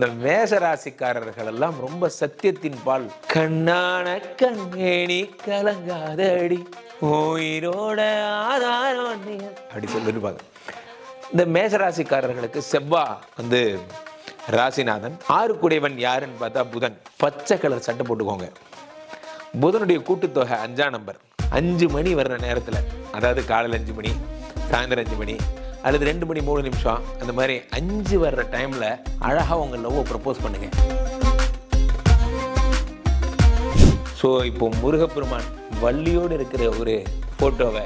இந்த மேசராசிக்காரர்கள் எல்லாம் ரொம்ப சத்தியத்தின் பால். கண்ணான கண்ணேணி கலங்காதடி உயிரோட ஆதாரம் அப்படி சொல்லிருப்பாங்க. இந்த மேசராசிக்காரர்களுக்கு செவ்வா வந்து ராசிநாதன் ஆறுக்குடையவன் யாருன்னு பார்த்தா புதன். பச்சை கலர் சட்டை போட்டுக்கோங்க. புதனுடைய கூட்டுத்தொகை அஞ்சாம் நம்பர் அஞ்சு மணி வர்ற நேரத்தில் அதாவது காலையில் அஞ்சு மணி சாயந்தரம் அஞ்சு மணி அல்லது ரெண்டு மணி மூணு நிமிஷம் அந்த மாதிரி அஞ்சு வர்ற டைமில் அழகாக உங்கள் லவ்வை ப்ரப்போஸ் பண்ணுங்கள் ஸோ இப்போ முருகப்பெருமான் வள்ளியோடு இருக்கிற ஒரு ஃபோட்டோவை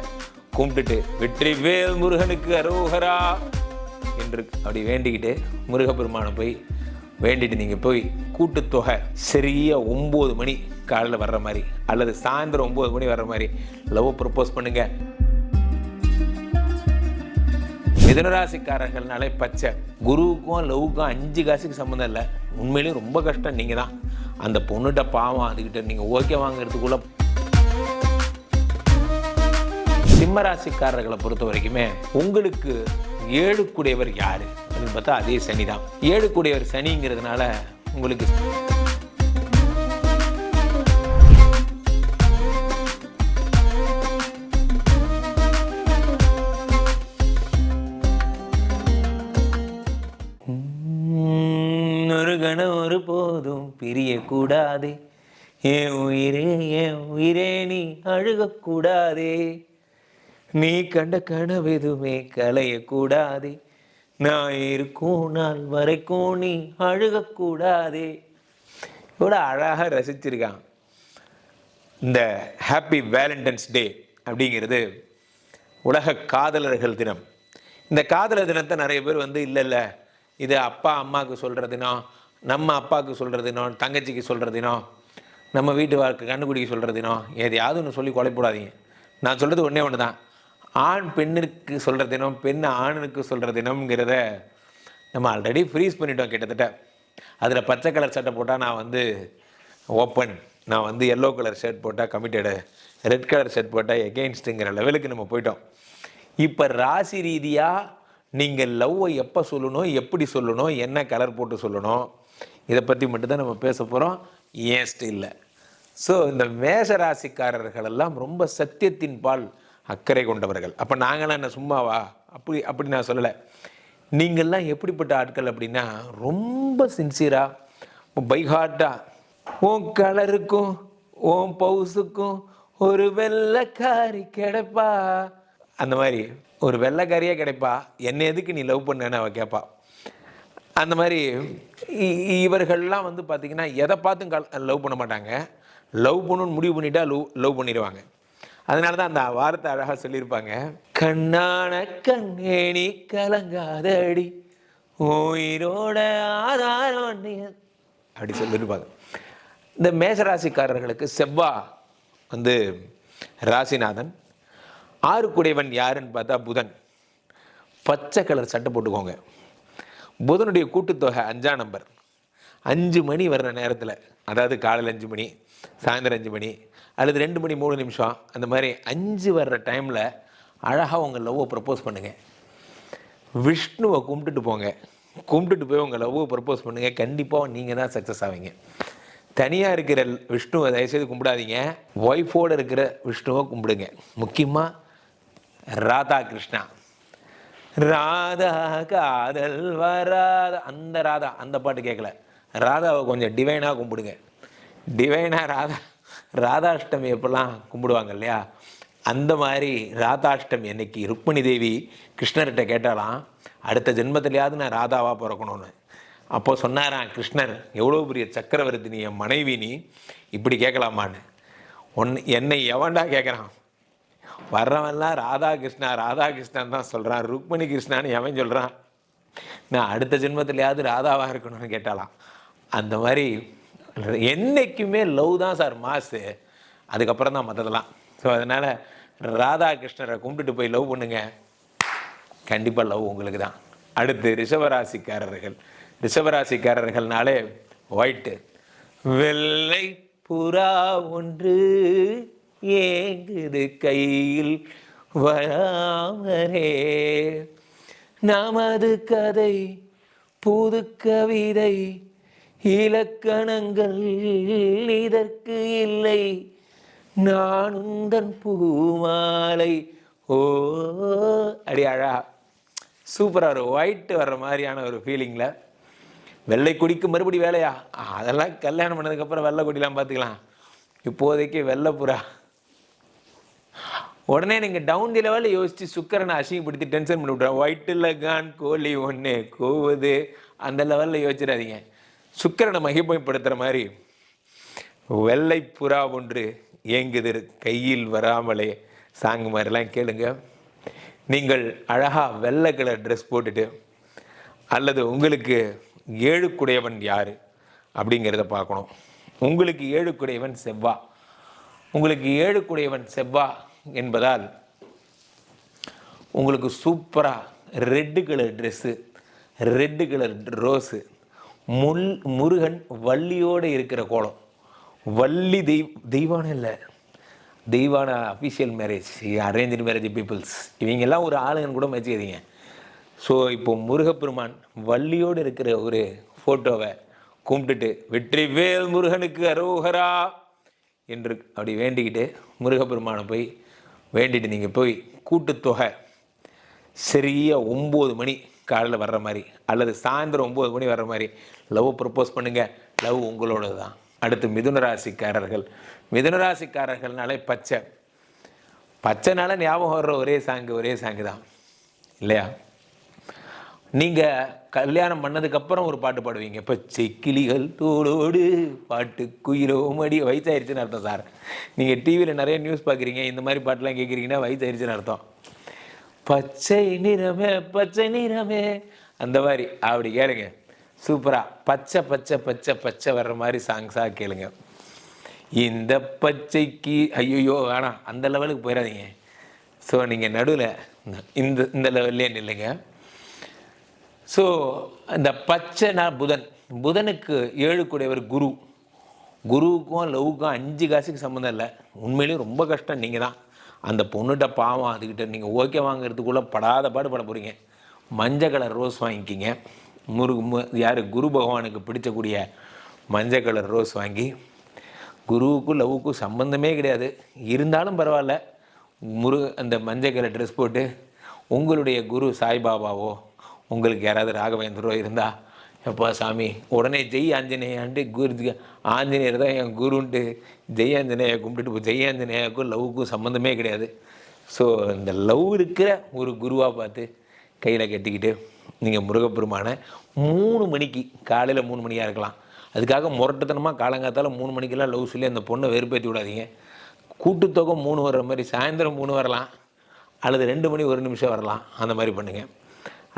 கும்பிட்டுட்டு வெற்றிவேல் முருகனுக்கு அரோகரா என்று அப்படி வேண்டிக்கிட்டு முருகப்பெருமானை போய் வேண்டிட்டு நீங்கள் போய் கூட்டுத்தொகை சரியாக ஒம்பது மணி காலையில் வர்ற மாதிரி அல்லது சாயந்தரம் ஒம்பது மணி வர்ற மாதிரி லவ் ப்ரப்போஸ் பண்ணுங்கள் மிதனராசிக்காரர்கள்னாலே பச்சை. குருவுக்கும் லவ்வுக்கும் அஞ்சு காசுக்கு சம்மந்தம் இல்லை. உண்மையிலேயும் ரொம்ப கஷ்டம். நீங்கள் தான். அந்த பொண்ணுகிட்ட பாவம் அதுக்கிட்ட நீங்கள் ஓகே வாங்குறதுக்குள்ள சிம்ம ராசிக்காரர்களை பொறுத்த வரைக்குமே உங்களுக்கு ஏழுக்குடையவர் யாரு? அப்படின்னு பார்த்தா அதே சனி தான். ஏழுக்குடையவர் சனிங்கிறதுனால உங்களுக்கு பிரியக்கூடாதே. என் உயிரே என் உயிரே நீ அழுகக்கூடாதே. நீ கண்ட கனவு எதுவுமே கலையக்கூடாதே நான் இருக்கும் நாள் வரைக்கும் நீ அழுகக்கூடாதே. இவ்வளோ அழகாக ரசிச்சிருக்கான். இந்த ஹாப்பி வேலண்டைன்ஸ் டே அப்படிங்கிறது உலக காதலர்கள் தினம். இந்த காதலர் தினத்தை நிறைய பேர் வந்து இல்லை இல்லை இது அப்பா அம்மாவுக்கு சொல்கிற நம்ம அப்பாவுக்கு சொல்கிறதுனோ தங்கச்சிக்கு சொல்கிற தினம் நம்ம வீட்டு வாழ்க்கை கண்டுபிடிக்க சொல்கிறதுனோ தினம் எதையாவது ஒன்று சொல்லி கொலைப்படாதீங்க நான் சொல்கிறது ஒன்றே ஒன்று தான் ஆண் பெண்ணிற்கு சொல்கிற தினம் பெண் ஆணுக்கு சொல்கிற தினம்ங்கிறத நம்ம ஆல்ரெடி ஃப்ரீஸ் பண்ணிட்டோம் கிட்டத்தட்ட. அதில் பச்சை கலர் சட்டை போட்டால் நான் வந்து ஓப்பன் நான் வந்து எல்லோ கலர் ஷர்ட் போட்டால் கமிட்டடு ரெட் கலர் ஷர்ட் போட்டால் எகெயின்ஸ்ட்டுங்கிற லெவலுக்கு நம்ம போயிட்டோம். இப்போ ராசி ரீதியாக நீங்கள் லவ்வை எப்போ சொல்லணும் எப்படி சொல்லணும் என்ன கலர் போட்டு சொல்லணும் இதை பற்றி மட்டும்தான் நம்ம பேச போகிறோம் ஏன் இல்லை ஸோ இந்த மேஷ எல்லாம் ரொம்ப சத்தியத்தின் பால் அக்கறை கொண்டவர்கள். அப்போ நாங்களாம் என்ன சும்மாவா? அப்படி அப்படி நான் சொல்லலை. நீங்கள்லாம் எப்படிப்பட்ட ஆட்கள் அப்படின்னா ரொம்ப சின்சியராக பைஹார்ட்டாக உன் கலருக்கும் உன் பவுஸுக்கும் ஒரு வெள்ளைக்காரி கிடைப்பா. அந்த மாதிரி ஒரு வெள்ளைக்காரியே கிடைப்பா? என்னை எதுக்கு நீ லவ் பண்ணேன்னு அவள் கேட்பா அந்த மாதிரி இ- இவர்கள்லாம் வந்து பார்த்திங்கன்னா எதை பார்த்தும் கல் லவ் பண்ண மாட்டாங்க. லவ் பண்ணணும்னு முடிவு பண்ணிட்டா லவ் லவ் பண்ணிடுவாங்க. அதனால தான் அந்த வார்த்தை அழகாக சொல்லியிருப்பாங்க. கண்ணான கண்ணேணி கலங்காதடி. உயிரோட ஆதாரம் அப்படி சொல்லியிருப்பாங்க. இந்த மேசராசிக்காரர்களுக்கு செவ்வா வந்து ராசிநாதன் ஆறுக்குடையவன் யாருன்னு பார்த்தா புதன். பச்சை கலர் சட்டை போட்டுக்கோங்க. புதனுடைய கூட்டுத்தொகை அஞ்சாம் நம்பர். அஞ்சு மணி வர்ற நேரத்தில் அதாவது காலையில் அஞ்சு மணி சாயந்தரம் அஞ்சு மணி அல்லது ரெண்டு மணி மூணு நிமிஷம் அந்த மாதிரி அஞ்சு வர்ற டைமில் அழகாக உங்கள் லவ்வை ப்ரப்போஸ் பண்ணுங்கள் விஷ்ணுவை கும்பிட்டுட்டு போங்க. கும்பிட்டுட்டு போய் உங்கள் லவ்வை ப்ரப்போஸ் பண்ணுங்கள் கண்டிப்பாக நீங்கள் தான் சக்ஸஸ் ஆவீங்க. தனியாக இருக்கிற விஷ்ணுவை தயவுசெய்து கும்பிடாதீங்க. ஒய்ஃபோடு இருக்கிற விஷ்ணுவை கும்பிடுங்க. முக்கியமாக ராதா கிருஷ்ணா ராதா காதல் வராத அந்த ராதா அந்த பாட்டு கேட்கல ராதாவை கொஞ்சம் டிவைனாக கும்பிடுங்க. டிவைனாக ராதா ராதாஷ்டமி எப்பெல்லாம் கும்பிடுவாங்க இல்லையா? அந்த மாதிரி ராதாஷ்டமி அன்னைக்கு ருக்மிணி தேவி கிருஷ்ணர்கிட்ட கேட்டாலாம் அடுத்த ஜென்மத்திலேயாவது நான் ராதாவாக பிறக்கணும்னு. அப்போ சொன்னாராம் கிருஷ்ணர் எவ்வளோ பெரிய சக்கரவர்த்தி நீ என் மனைவி நீ இப்படி கேட்கலாமான்னு ஒன் என்னை எவன்டா கேட்குறான் வர்றவன்லாம் ராதா கிருஷ்ணா ராதா கிருஷ்ணன் தான் சொல்கிறான் ருக்மணி கிருஷ்ணான்னு எவன் சொல்கிறான் நான் அடுத்த ஜென்மத்திலேயாவது ராதாவாக இருக்கணும்னு கேட்டாலாம். அந்த மாதிரி என்றைக்குமே லவ் தான் சார் மாசு. அதுக்கப்புறம் தான் மற்றதெல்லாம் ஸோ அதனால் ராதா கிருஷ்ணரை கும்பிட்டுட்டு போய் லவ் பண்ணுங்க. கண்டிப்பாக லவ் உங்களுக்கு தான். அடுத்து ரிஷபராசிக்காரர்கள். ரிஷபராசிக்காரர்கள்னாலே ஒயிட்டு வெள்ளை புறா ஒன்று ஏங்குது கையில் வராமரே நமது கதை புது கவிதை இலக்கணங்கள் இதற்கு இல்லை. நான் உந்தன் பூமாலை ஓ அடி அழகா. சூப்பராக ஒரு ஒயிட் வர்ற மாதிரியான ஒரு ஃபீலிங்கில் வெள்ளை கொடிக்கு மறுபடி வேலையா? அதெல்லாம் கல்யாணம் பண்ணதுக்கப்புறம் வெள்ளை கொடிலாம் பார்த்துக்கலாம். இப்போதைக்கு வெள்ளைப்புறா உடனே நீங்கள் டவுன் தி லெவலில் யோசிச்சு சுக்கரனை அசிங்கப்படுத்தி டென்ஷன் பண்ணி விட்றேன் ஒயிட்டில் கான் கோழி ஒன்று கோவுது. அந்த லெவலில் யோசிச்சிடாதீங்க. சுக்கரனை மகிமைப்படுத்துகிற மாதிரி வெள்ளை புறா ஒன்று ஏங்குதிர் கையில் வராமலே. சாங் மாதிரிலாம் கேளுங்க. நீங்கள் அழகாக வெள்ளை கலர் ட்ரெஸ் போட்டுட்டு அல்லது உங்களுக்கு ஏழுக்குடையவன் யார் அப்படிங்கிறத பார்க்கணும். உங்களுக்கு ஏழுக்குடையவன் செவ்வா. உங்களுக்கு ஏழுக்குடையவன் செவ்வா என்பதால் உங்களுக்கு சூப்பராக red colour dress red colour rose முள் முருகன் வள்ளியோடு இருக்கிற கோலம். வள்ளி தெய்வ தெய்வானம் இல்லை. Deivanai official marriage arrange marriage peoples இவங்கெல்லாம் ஒரு ஆளுங்கன்னு கூட வச்சுக்கிறீங்க ஸோ இப்போ முருகப்பெருமான் வள்ளியோடு இருக்கிற ஒரு ஃபோட்டோவை கும்பிட்டுட்டு வெற்றி வேல் முருகனுக்கு அரோகரா என்று அப்படி வேண்டிக்கிட்டு முருகப்பெருமானை போய் வேண்டிட்டு நீங்கள் போய் கூட்டுத்தொகை சரியாக ஒம்பது மணி காலையில் வர்ற மாதிரி அல்லது சாயந்தரம் ஒம்பது மணி வர்ற மாதிரி லவ் ப்ரப்போஸ் பண்ணுங்கள் லவ் உங்களோடது தான் அடுத்து மிதுன ராசிக்காரர்கள் மிதுன ராசிக்காரர்கள்னாலே பச்சை. பச்சைனால ஞாபகம் வர்ற ஒரே சாங்கு ஒரே சாங்கு தான். இல்லையா? நீங்கள் கல்யாணம் பண்ணதுக்கப்புறம் ஒரு பாட்டு பாடுவீங்க. பச்சை கிளிகள் தோளோடு பாட்டு குயிலோ மடி வயசாயிருச்சுன்னு அர்த்தம் சார். நீங்கள் டிவியில் நிறைய நியூஸ் பார்க்குறீங்க இந்த மாதிரி பாட்டெலாம் கேட்குறீங்கன்னா வயசாயிருச்சுன்னு அர்த்தம். பச்சை நிறமே பச்சை நிறமே. அந்த மாதிரி. அப்படி கேளுங்க. சூப்பராக பச்சை பச்சை பச்சை பச்சை வர்ற மாதிரி சாங்ஸாக கேளுங்க. இந்த பச்சைக்கு ஐயோ வேணாம். அந்த லெவலுக்கு போயிடாதீங்க ஸோ நீங்கள் நடுவில் இந்த இந்த லெவல்லே நில்லுங்க. ஸோ இந்த பச்சைனா புதன். புதனுக்கு ஏழு கூடியவர் குரு. குருவுக்கும் லவ்வுக்கும் அஞ்சு காசுக்கு சம்மந்தம் இல்லை. உண்மையிலேயும் ரொம்ப கஷ்டம். நீங்கள் தான். அந்த பொண்ணுகிட்ட பாவம் அதுக்கிட்ட நீங்கள் ஓகே வாங்குறதுக்குள்ளே படாத பாடு பட போகிறீங்க மஞ்சள் கலர் ரோஸ் வாங்கிக்கிங்க. முருகு மு யார்? குரு பகவானுக்கு பிடிச்சக்கூடிய மஞ்சள் கலர் ரோஸ் வாங்கி குருவுக்கும் லவ்வுக்கும் சம்மந்தமே கிடையாது. இருந்தாலும் பரவாயில்ல. முரு அந்த மஞ்சள் கலர் ட்ரெஸ் போட்டு உங்களுடைய குரு சாய்பாபாவோ உங்களுக்கு யாராவது ராகவேந்திரோ இருந்தால் எப்பா சாமி உடனே ஜெய் ஆஞ்சநேயான்ட்டு குரு ஆஞ்சநேயர் தான் என் குருன்ட்டு ஜெய் ஆஞ்சநேயா கும்பிட்டுட்டு போ ஜெய் ஆஞ்சநேயாவுக்கும் லவ்வுக்கும் சம்மந்தமே கிடையாது. ஸோ இந்த லவ் இருக்கிற ஒரு குருவாக பார்த்து கையில் கட்டிக்கிட்டு நீங்கள் முருகப்பெருமானை மூணு மணிக்கு காலையில் மூணு மணியாக இருக்கலாம். அதுக்காக முரட்டுத்தனமாக காலங்காத்தால் மூணு மணிக்கெல்லாம் லவ் சொல்லி அந்த பொண்ணை வெறுப்பேற்றி விடாதீங்க. கூட்டுத்தொகை மூணு வர்ற மாதிரி சாயந்தரம் மூணு வரலாம் அல்லது ரெண்டு மணி ஒரு நிமிஷம் வரலாம் அந்த மாதிரி பண்ணுங்கள்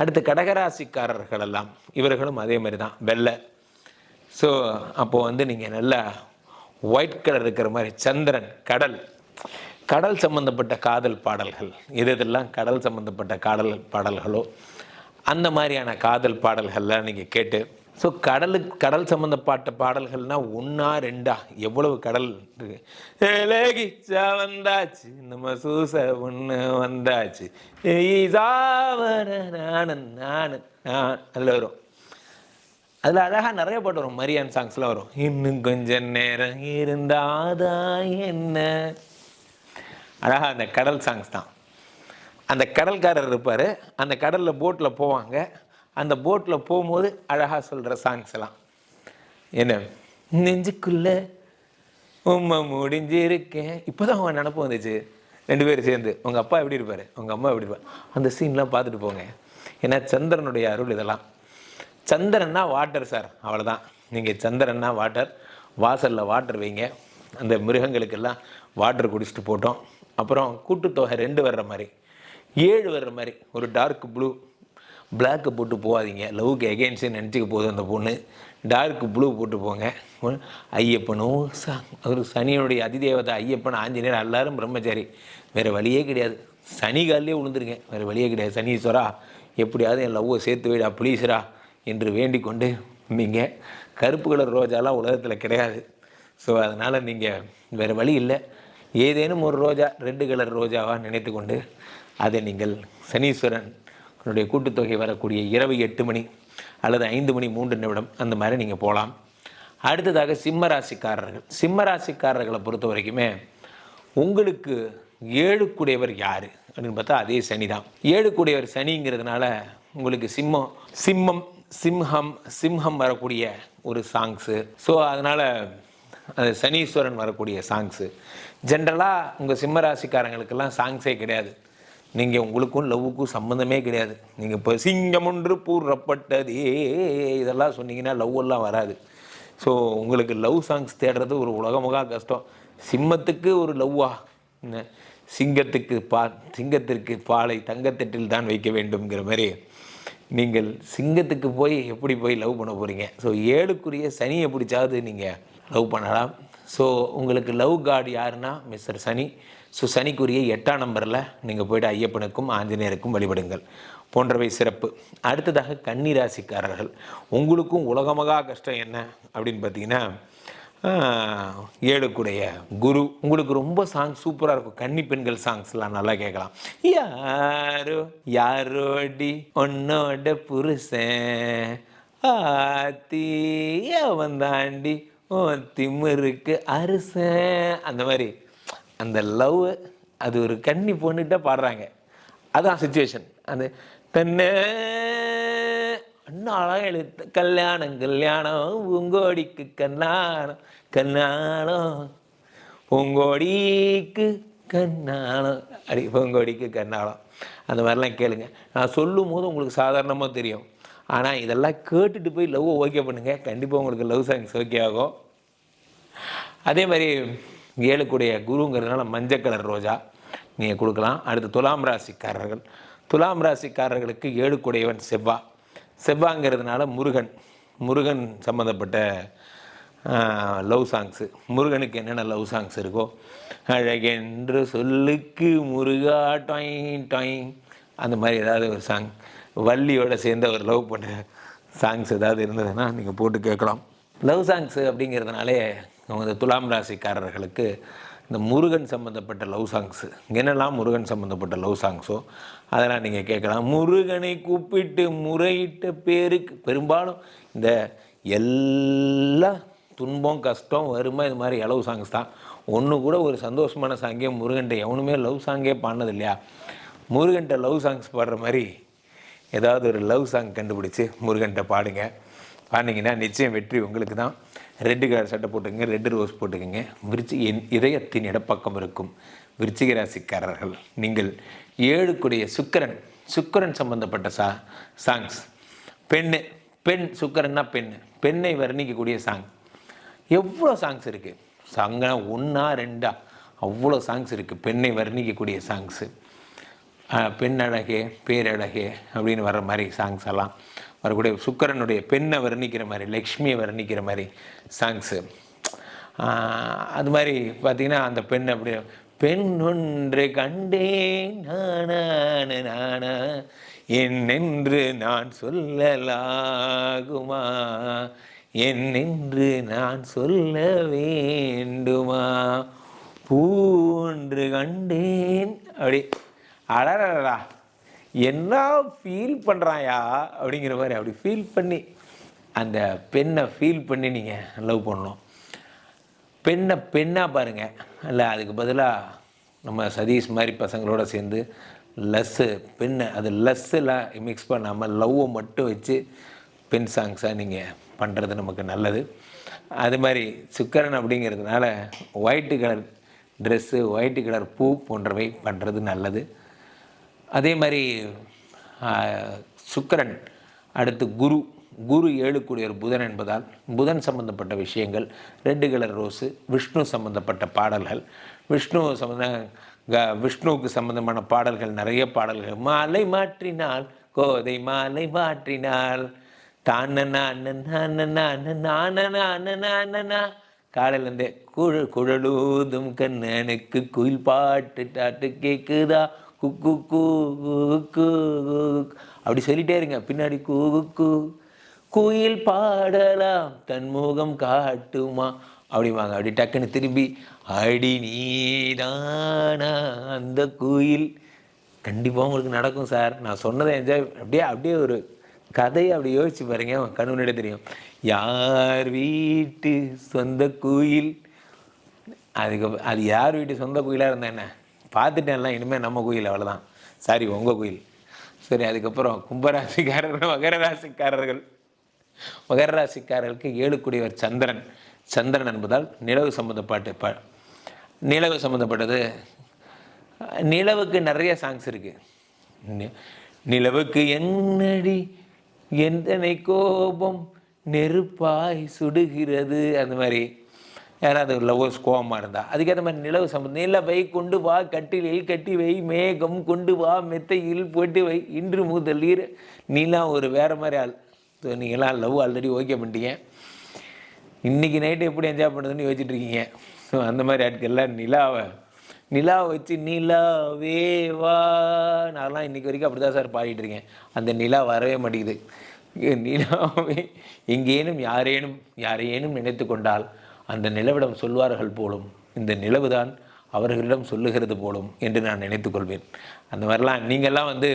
அடுத்து கடகராசிக்காரர்கள் எல்லாம் இவர்களும் அதே மாதிரி தான் வெள்ளை. ஸோ அப்போது வந்து நீங்கள் நல்லா ஒயிட் கலர் இருக்கிற மாதிரி சந்திரன் கடல். கடல் சம்பந்தப்பட்ட காதல் பாடல்கள். எது எதெல்லாம் கடல் சம்பந்தப்பட்ட காதல் பாடல்களோ அந்த மாதிரியான காதல் பாடல்கள்லாம் நீங்கள் கேட்டு ஸோ கடலுக்கு கடல் சம்மந்தப்பட்ட பாடல்கள்னா ஒன்றா ரெண்டா? எவ்வளவு கடல் இருக்கு? வந்தாச்சு நம்ம சூச ஒன்று வந்தாச்சு. நானன் நானன் அதில் வரும். அதில் அழகாக நிறைய பாட்டு வரும். மரியான் சாங்ஸ்லாம் வரும். இன்னும் கொஞ்சம் நேரம் இருந்தாதான் என்ன? அழகாக அந்த கடல் சாங்ஸ் தான். அந்த கடல்காரர் இருப்பார். அந்த கடலில் போட்டில் போவாங்க. அந்த போட்டில் போகும்போது அழகாக சொல்கிற சாங்ஸ் எல்லாம். என்ன? நெஞ்சுக்குள்ளே உம்மை முடிஞ்சிருக்கேன். இப்போ தான் அவங்க நினப்பு வந்துச்சு. ரெண்டு பேரும் சேர்ந்து. உங்கள் அப்பா எப்படி இருப்பார்? உங்கள் அம்மா எப்படி இருப்பார் அந்த சீன்லாம் பார்த்துட்டு போங்க. ஏன்னா சந்திரனுடைய அருள் இதெல்லாம். சந்திரன்னா வாட்டர் சார் அவ்வளோதான் நீங்கள் சந்திரன்னா வாட்டர் வாசலில் வாட்டர் வைங்க. அந்த மிருகங்களுக்கெல்லாம் வாட்டர் குடிச்சிட்டு போட்டோம். அப்புறம் கூட்டுத்தொகை ரெண்டு வர்ற மாதிரி. ஏழு வர்ற மாதிரி. ஒரு டார்க் ப்ளூ பிளாக்கு போட்டு போகாதீங்க. லவ்க்கு எகெயின்ஸ்ட் நினச்சிக்க போதும் அந்த பொண்ணு. டார்க் ப்ளூ போட்டு போங்க. ஐயப்பனும் ச அவர் சனியனுடைய அதிதேவதை ஐயப்பன் ஆஞ்சநேயர் எல்லாரும் பிரம்மச்சாரி. வேறு வழியே கிடையாது. சனி காலிலே விழுந்துருங்க. வேறு வழியே கிடையாது. சனீஸ்வரா எப்படியாவது என் லவ்வை சேர்த்து வைடா ப்ளீஸ்ரா என்று வேண்டிக் கொண்டு நீங்கள் கருப்பு கலர் ரோஜாலாம் உலகத்தில் கிடையாது. ஸோ அதனால் நீங்கள் வேறு வழி இல்லை. ஏதேனும் ஒரு ரோஜா ரெட்டு கலர் ரோஜாவாக நினைத்து கொண்டு அதை நீங்கள் சனீஸ்வரன் உன்னுடைய கூட்டுத்தொகை வரக்கூடிய இரவு எட்டு மணி அல்லது ஐந்து மணி மூன்று நிமிடம் அந்த மாதிரி நீங்கள் போகலாம் அடுத்ததாக சிம்ம ராசிக்காரர்கள். சிம்ம ராசிக்காரர்களை பொறுத்த வரைக்குமே உங்களுக்கு ஏழுக்குடையவர் யார்? அப்படின்னு பார்த்தா அதே சனி தான். ஏழுக்குடையவர் சனிங்கிறதுனால உங்களுக்கு சிம்மம் சிம்மம் சிம்ஹம் சிம்ஹம் வரக்கூடிய ஒரு சாங்ஸு ஸோ அதனால் அது சனீஸ்வரன் வரக்கூடிய சாங்ஸு ஜென்ரலாக உங்கள் சிம்ம ராசிக்காரங்களுக்கெல்லாம் சாங்ஸே கிடையாது. நீங்கள் உங்களுக்கும் லவ்வுக்கும் சம்மந்தமே கிடையாது. நீங்கள் இப்போ சிங்கம் ஒன்று பூர்றப்பட்டது இதெல்லாம் சொன்னீங்கன்னா லவ் எல்லாம் வராது. ஸோ உங்களுக்கு லவ் சாங்ஸ் தேடுறது ஒரு உலகமுகா கஷ்டம். சிம்மத்துக்கு ஒரு லவ்வா? என்ன? சிங்கத்துக்கு பா சிங்கத்திற்கு பாலை தங்கத்தட்டில் தான் வைக்க வேண்டும்ங்கிற மாதிரி. நீங்கள் சிங்கத்துக்கு போய் எப்படி போய் லவ் பண்ண போகிறீங்க ஸோ ஏழுக்குரிய சனியை பிடிச்சாவது நீங்கள் லவ் பண்ணலாம். ஸோ உங்களுக்கு லவ் காட் யாருன்னா? மிஸ்டர் சனி. ஸோ சனிக்குரிய எட்டாம் நம்பரில் நீங்கள் போய்ட்டு ஐயப்பனுக்கும் ஆஞ்சநேயருக்கும் வழிபடுங்கள். போன்றவை சிறப்பு. அடுத்ததாக கன்னிராசிக்காரர்கள். உங்களுக்கும் உலகமகா கஷ்டம் என்ன? அப்படின்னு பார்த்தீங்கன்னா ஏழுக்குடைய குரு. உங்களுக்கு ரொம்ப சாங் சூப்பராக இருக்கும். கன்னி பெண்கள் சாங்ஸ்லாம் நல்லா கேட்கலாம். யாரோ? யாரோடி? உன்னோட புருஷன். ஆத்தீ வந்தாண்டி ஓ திமிருக்கு அரிசன். அந்த மாதிரி. அந்த லவ் அது ஒரு கன்னி பொண்ணுகிட்ட பாடுறாங்க. அதான் சுச்சுவேஷன் அந்த தன்னை அழகாக எழுத்து கல்யாணம் கல்யாணம் உங்கோடிக்கு கண்ணாணம் கண்ணாணம் உங்கோடிக்கு கண்ணானம் அடி பூங்கோடிக்கு கண்ணாளம். அந்த மாதிரிலாம் கேளுங்க. நான் சொல்லும் போது உங்களுக்கு சாதாரணமாக தெரியும். ஆனால் இதெல்லாம் கேட்டுட்டு போய் லவ் ஓகே பண்ணுங்கள் கண்டிப்பாக உங்களுக்கு லவ் சாங்ஸ் ஓகே ஆகும். அதே மாதிரி ஏழுக்குடைய குருங்கிறதுனால மஞ்சள் கலர் ரோஜா நீங்கள் கொடுக்கலாம். அடுத்து துலாம் ராசிக்காரர்கள். துலாம் ராசிக்காரர்களுக்கு ஏழுக்குடையவன் செவ்வா. செவ்வாங்கிறதுனால முருகன். முருகன் சம்மந்தப்பட்ட லவ் சாங்ஸு முருகனுக்கு என்னென்ன லவ் சாங்ஸ் இருக்கோ அழகென்று சொல்லுக்கு முருகா டாயின் டாயின் அந்த மாதிரி ஏதாவது ஒரு சாங் வள்ளியோட சேர்ந்து அவர் லவ் பண்ணுற சாங்ஸ் ஏதாவது இருந்ததுன்னா நீங்கள் போட்டு கேட்கலாம். லவ் சாங்ஸு அப்படிங்கிறதுனாலே அவங்க துலாம் ராசிக்காரர்களுக்கு இந்த முருகன் சம்மந்தப்பட்ட லவ் சாங்ஸு என்னெல்லாம் முருகன் சம்மந்தப்பட்ட லவ் சாங்ஸோ அதெல்லாம் நீங்கள் கேட்கலாம். முருகனை கூப்பிட்டு முறையிட்ட பேருக்கு பெரும்பாலும் இந்த எல்லா துன்பம் கஷ்டம் வறுமை இது மாதிரி லவ் சாங்ஸ் தான். ஒன்று கூட ஒரு சந்தோஷமான சாங்கே முருகன்ட்ட எவனுமே லவ் சாங்கே பாடினது இல்லையா முருகன்ட்ட லவ் சாங்ஸ் பாடுற மாதிரி ஏதாவது ஒரு லவ் சாங் கண்டுபிடிச்சி முருகன்ட்ட பாடுங்க. பாடினீங்கன்னா நிச்சயம் வெற்றி உங்களுக்கு தான். ரெட்டு கலர் சட்டை போட்டுக்கங்க ரெட்டு ரோஸ் போட்டுக்கங்க. விருச்சி என் இதயத்தின் இடப்பக்கம் இருக்கும். விருச்சிக ராசிக்காரர்கள் நீங்கள் ஏழுக்குடைய சுக்கிரன் சுக்கரன் சம்பந்தப்பட்ட சா சாங்ஸ் பெண்ணு பெண் சுக்கரன்னா பெண் பெண்ணை வர்ணிக்கக்கூடிய சாங் எவ்வளோ சாங்ஸ் இருக்குது சாங்னா ஒன்றா ரெண்டா? அவ்வளோ சாங்ஸ் இருக்குது பெண்ணை வர்ணிக்கக்கூடிய சாங்ஸு பெண் அழகே பேரழகே அப்படின்னு வர்ற மாதிரி சாங்ஸ் எல்லாம். வரக்கூடிய சுக்கரனுடைய பெண்ணை வர்ணிக்கிற மாதிரி லக்ஷ்மியை வர்ணிக்கிற மாதிரி சாங்ஸு அது மாதிரி பார்த்தீங்கன்னா அந்த பெண் அப்படி பெண் ஒன்று கண்டேன் நானான நானா என்னென்று நான் சொல்லலாகுமா? என்னென்று நான் சொல்ல வேண்டுமா? பூன்று கண்டேன். அப்படி அடரடா என்ன ஃபீல் பண்ணுறாயா அப்படிங்கிற மாதிரி அப்படி ஃபீல் பண்ணி அந்த பெண்ணை ஃபீல் பண்ணி நீங்கள் லவ் பண்ணணும். பெண்ணை பெண்ணாக பாருங்கள் இல்லை அதுக்கு பதிலாக நம்ம சதீஷ் மாதிரி பசங்களோட சேர்ந்து லஸ்ஸு பெண்ணை அது லஸ்ஸெல்லாம் மிக்ஸ் பண்ணாமல் லவ்வை மட்டும் வச்சு பெண் சாங்ஸாக நீங்கள் பண்ணுறது நமக்கு நல்லது. அது மாதிரி சுக்கரன் அப்படிங்கிறதுனால white colour dress white colour பூ போன்றவை பண்ணுறது நல்லது. அதே மாதிரி சுக்கரன் அடுத்து குரு. குரு ஏழுக்குடியர் புதன் என்பதால் புதன் சம்பந்தப்பட்ட விஷயங்கள் ரெண்டு கலர் ரோஸு விஷ்ணு சம்பந்தப்பட்ட பாடல்கள். விஷ்ணு சம்பந்த க- விஷ்ணுவுக்கு சம்பந்தமான பாடல்கள் நிறைய பாடல்கள். மாலை மாற்றினால் கோதை மாலை மாற்றினால் தானனா காலையிலேருந்தே குழ குழலூதும் கண்ணனுக்கு குயில் பாட்டு டாட்டு கேட்குதா குக்கு கூ அப்படி சொல்லிட்டே இருங்க. பின்னாடி கூக்கு குயில் பாடலாம் தன் முகம் காட்டுமா? அப்படிம்பாங்க. அப்படி டக்குன்னு திரும்பி அடி நீதானா அந்த குயில்? கண்டிப்பாக உங்களுக்கு நடக்கும் சார். நான் சொன்னதை என்ஜாய் அப்படியே அப்படியே ஒரு கதையை அப்படி யோசிச்சு பாருங்க. அவன் கண்ணு முன்னாடி தெரியும். யார் வீட்டு சொந்த கோயில்? அதுக்கு அது யார் வீட்டு சொந்த கோயிலாக இருந்தா என்ன? பார்த்துட்டேன்லாம் இனிமேல் நம்ம கோயில் அவ்வளோதான் சாரி உங்கள் கோயில். சரி அதுக்கப்புறம் கும்பராசிக்காரர்கள் மகர ராசிக்காரர்கள் மகர ராசிக்காரர்களுக்கு ஏழுக்குடியவர் சந்திரன். சந்திரன் என்பதால் நிலவு சம்மந்தப்பட்ட ப நிலவு சம்மந்தப்பட்டது நிலவுக்கு நிறைய சாங்ஸ் இருக்குது நிலவுக்கு என்னடி எந்தனை கோபம் நெருப்பாய் சுடுகிறது அந்த மாதிரி. யாராவது லவ்வர்ஸ் கோபமாக இருந்தால் அதுக்கேற்ற மாதிரி நிலவு சம்பந்தம் நிலவை கொண்டு வா கட்டிலில் கட்டி வை மேகம் கொண்டு வா மெத்தையில் போட்டு வை இன்று முதல் ஈர நீலாம் ஒரு வேறு மாதிரி ஆள். ஸோ நீங்களாம் லவ் ஆல்ரெடி ஓகே பண்ணிட்டீங்க. இன்றைக்கி நைட்டு எப்படி என்ஜாய் பண்ணுறதுன்னு யோசிச்சுட்டு இருக்கீங்க. ஸோ அந்த மாதிரி ஆட்கள்லாம் நிலாவை நிலா வச்சு நிலாவே வா. நான்லாம் இன்றைக்கி வரைக்கும் அப்படி தான் சார் பாடிட்டு இருக்கேன். அந்த நிலா வரவே மாட்டேங்குது. நிலாவே எங்கேனும் யாரேனும் யாரையேனும் நினைத்து கொண்டால் அந்த நிலவிடம் சொல்வார்கள் போலும் இந்த நிலவுதான் அவர்களிடம் சொல்லுகிறது போலும் என்று நான் நினைத்துக்கொள்வேன் அந்த மாதிரிலாம் நீங்கள்லாம் வந்து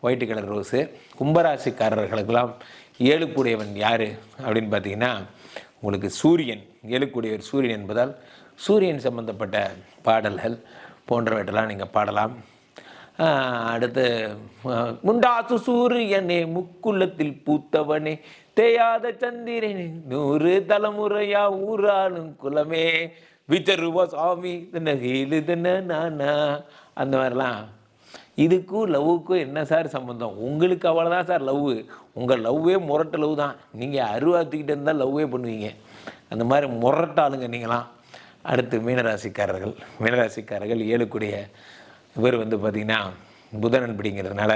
ஒயிட் கலர் ரோஸு கும்பராசிக்காரர்களுக்கெல்லாம் ஏழுக்குடையவன் யார் அப்படின்னு பார்த்தீங்கன்னா உங்களுக்கு சூரியன் ஏழுக்குடையவர் சூரியன் என்பதால் சூரியன் சம்பந்தப்பட்ட பாடல்கள் போன்றவற்றெல்லாம் நீங்கள் பாடலாம். அடுத்து முண்டாசு சூரியனே முக்குள்ளத்தில் பூத்தவனே தேயாத சந்திரனே நூறு தலைமுறையா ஊராளும் குலமே. விஜருவா சாமி தின ஹீலு தின நானா. அந்த மாதிரிலாம். இதுக்கும் லவ்வுக்கும் என்ன சார் சம்மந்தம் உங்களுக்கு அவ்வளோதான் சார் லவ் உங்கள் லவ்வே முரட்டு லவ் தான். நீங்கள் அருவாத்திக்கிட்டு இருந்தால் லவ்வே பண்ணுவீங்க. அந்த மாதிரி முரட்டாளுங்க நீங்களாம். அடுத்து மீனராசிக்காரர்கள். மீனராசிக்காரர்கள் ஏழுக்குடைய இவர் வந்து பார்த்திங்கன்னா புதனன் பிடிங்கிறதுனால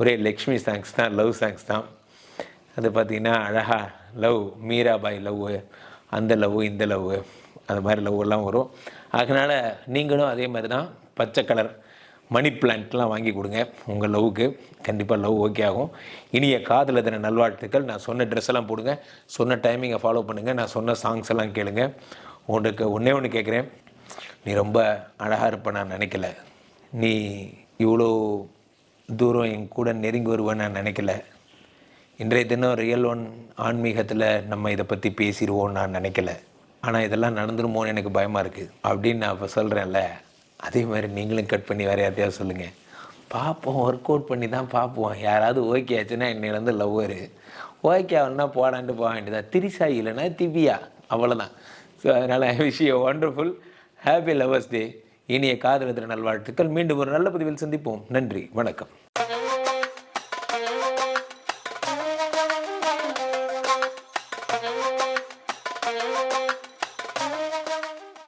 ஒரே லக்ஷ்மி சாங்ஸ் தான் லவ் சாங்ஸ் தான். அது பார்த்திங்கன்னா அழகாக லவ் மீராபாய் லவ் அந்த லவ் இந்த லவ் அது மாதிரி லவ் எல்லாம் வரும். அதனால் நீங்களும் அதே மாதிரி தான் பச்சை கலர் மணி பிளான்ட்லாம் வாங்கி கொடுங்க. உங்கள் லவ்வுக்கு கண்டிப்பாக லவ் ஓகே ஆகும். இனிய காதல் தின நல்வாழ்த்துக்கள். நான் சொன்ன ட்ரெஸ் எல்லாம் போடுங்க. சொன்ன டைமிங்கை ஃபாலோ பண்ணுங்கள் நான் சொன்ன சாங்ஸ் எல்லாம் கேளுங்க. உங்களுக்கு ஒன்றே ஒன்று கேட்குறேன் நீ ரொம்ப அழகாக இருப்ப நான் நினைக்கல. நீ இவ்வளோ தூரம் என் கூட நெருங்கி வருவேன் நான் நினைக்கல. இன்றைய தினம் ரியல் ஒன் ஆன்மீகத்தில் நம்ம இதை பற்றி பேசிடுவோம்னு நான் நினைக்கல. ஆனால் இதெல்லாம் நடந்துருமோன்னு எனக்கு பயமாக இருக்குது அப்படின்னு நான் இப்போ சொல்கிறேன்ல அதே மாதிரி நீங்களும் கட் பண்ணி வேறு யார்த்தையாவது சொல்லுங்கள் பார்ப்போம் ஒர்க் அவுட் பண்ணி தான் பார்ப்போம் யாராவது ஓகே ஆச்சுன்னா என்னிலேருந்து லவ்வரு ஓகே ஆகணும்னா போடான்ட்டு போக வேண்டியதா? திரிசா இல்லைன்னா திவ்யா. அவ்வளோதான் ஸோ அதனால் விஷயம் ஒண்டர்ஃபுல் ஹாப்பி லவர்ஸ் டே இனிய காதலத்தின நல்வாழ்த்துக்கள். மீண்டும் ஒரு நல்ல பதிவில் சந்திப்போம். நன்றி. வணக்கம்.